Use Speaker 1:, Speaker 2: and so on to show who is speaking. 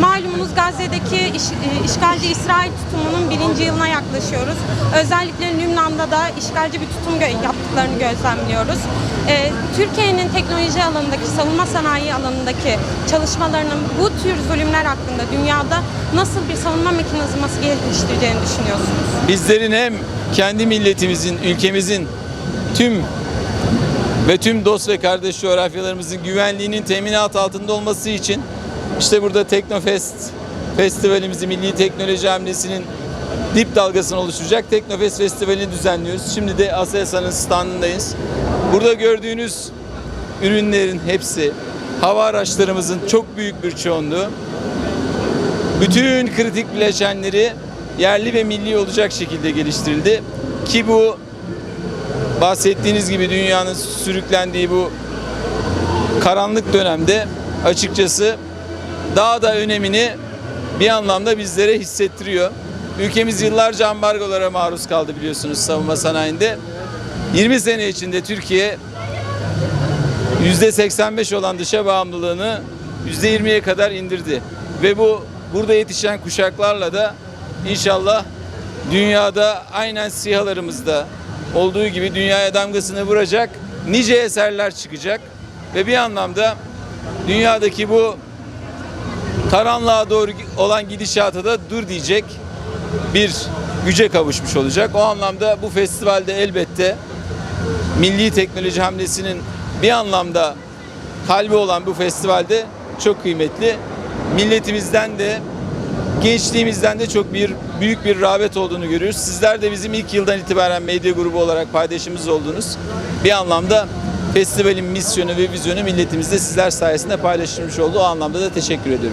Speaker 1: Malumunuz Gazze'deki iş, e, işgalci İsrail tutumunun birinci yılına yaklaşıyoruz. Özellikle Lübnan'da da işgalci bir tutum yaptıklarını gözlemliyoruz. E, Türkiye'nin teknoloji alanındaki, savunma sanayi alanındaki çalışmalarının bu tür zulümler hakkında dünyada nasıl bir savunma mekanizması geliştireceğini düşünüyorsunuz?
Speaker 2: Bizlerin hem kendi milletimizin, ülkemizin tüm ve tüm dost ve kardeş coğrafyalarımızın güvenliğinin teminat altında olması için işte burada Teknofest festivalimizi Milli Teknoloji Hamlesi'nin dip dalgasını oluşturacak Teknofest Festivali'ni düzenliyoruz. Şimdi de ASELSA'nın standındayız. Burada gördüğünüz ürünlerin hepsi hava araçlarımızın çok büyük bir çoğunluğu bütün kritik bileşenleri yerli ve milli olacak şekilde geliştirildi. Ki bu bahsettiğiniz gibi dünyanın sürüklendiği bu karanlık dönemde açıkçası daha da önemini bir anlamda bizlere hissettiriyor. Ülkemiz yıllarca ambargolara maruz kaldı biliyorsunuz savunma sanayinde. 20 sene içinde Türkiye %85 olan dışa bağımlılığını %20'ye kadar indirdi. Ve bu burada yetişen kuşaklarla da inşallah dünyada aynen sihalarımızda olduğu gibi dünyaya damgasını vuracak nice eserler çıkacak. Ve bir anlamda dünyadaki bu karanlığa doğru olan gidişata da dur diyecek bir güce kavuşmuş olacak. O anlamda bu festivalde elbette milli teknoloji hamlesinin bir anlamda kalbi olan bu festivalde çok kıymetli. Milletimizden de gençliğimizden de çok bir büyük bir rağbet olduğunu görüyoruz. Sizler de bizim ilk yıldan itibaren medya grubu olarak paydaşımız oldunuz. Bir anlamda festivalin misyonu ve vizyonu milletimizde sizler sayesinde paylaşılmış oldu. O anlamda da teşekkür ediyorum.